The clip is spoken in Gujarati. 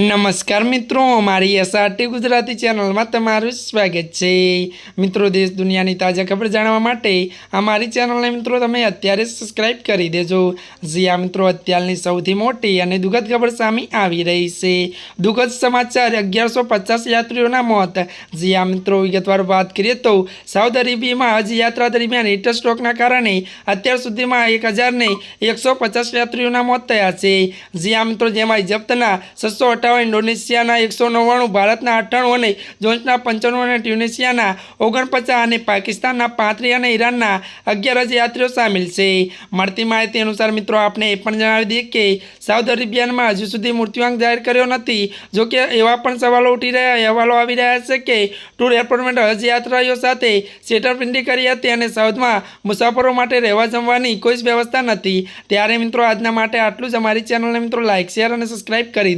નમસ્કાર મિત્રો મારી એસઆરટી ગુજરાતી ચેનલમાં તમારું સ્વાગત છે. મિત્રો, દેશ દુનિયાની તાજા ખબર જાણવા માટે અમારી ચેનલને મિત્રો તમે અત્યારે સબસ્ક્રાઇબ કરી દેજો. જ્યાં મિત્રો, અત્યારની સૌથી મોટી અને દુઃખદ ખબર સામે આવી રહી છે. દુઃખદ સમાચાર, અગિયારસો પચાસ યાત્રીઓના મોત. જ્યાં મિત્રો, વિગતવાર વાત કરીએ તો સાઉદ અરેબિયામાં હજ યાત્રા દરમિયાન હીટર સ્ટ્રોકના કારણે અત્યાર સુધીમાં એક હજારને એકસો પચાસ યાત્રીઓના મોત થયા છે. જ્યાં મિત્રો, જેમાં ઇજપ્તના છસો અઠાવન ઇન્ડોનેશિયાના એકસો નવ્વાણું, ભારતના અઠ્ઠાણું અને જોન્સના પંચાણું અને ટ્યુનિશિયાના ઓગણપચાસ અને પાકિસ્તાનના પાંત્રીસ અને ઈરાનના અગિયાર જ યાત્રીઓ સામેલ છે. મળતી માહિતી અનુસાર મિત્રો આપણે એ પણ જણાવી દઈએ કે સાઉદી અરેબિયામાં હજુ સુધી મૃત્યુઆંક જાહેર કર્યો નથી. જોકે એવા પણ સવાલો ઉઠી રહ્યા અહેવાલો આવી રહ્યા છે કે ટૂર એરપોર્ટમેન્ટ હજ યાત્રાઓ સાથે છેતરપિંડી કરી હતી અને સાઉદમાં મુસાફરો માટે રહેવા જમવાની કોઈ જ વ્યવસ્થા નથી. ત્યારે મિત્રો, આજના માટે આટલું જ. અમારી ચેનલને મિત્રો લાઇક શેર અને સબસ્ક્રાઇબ કરી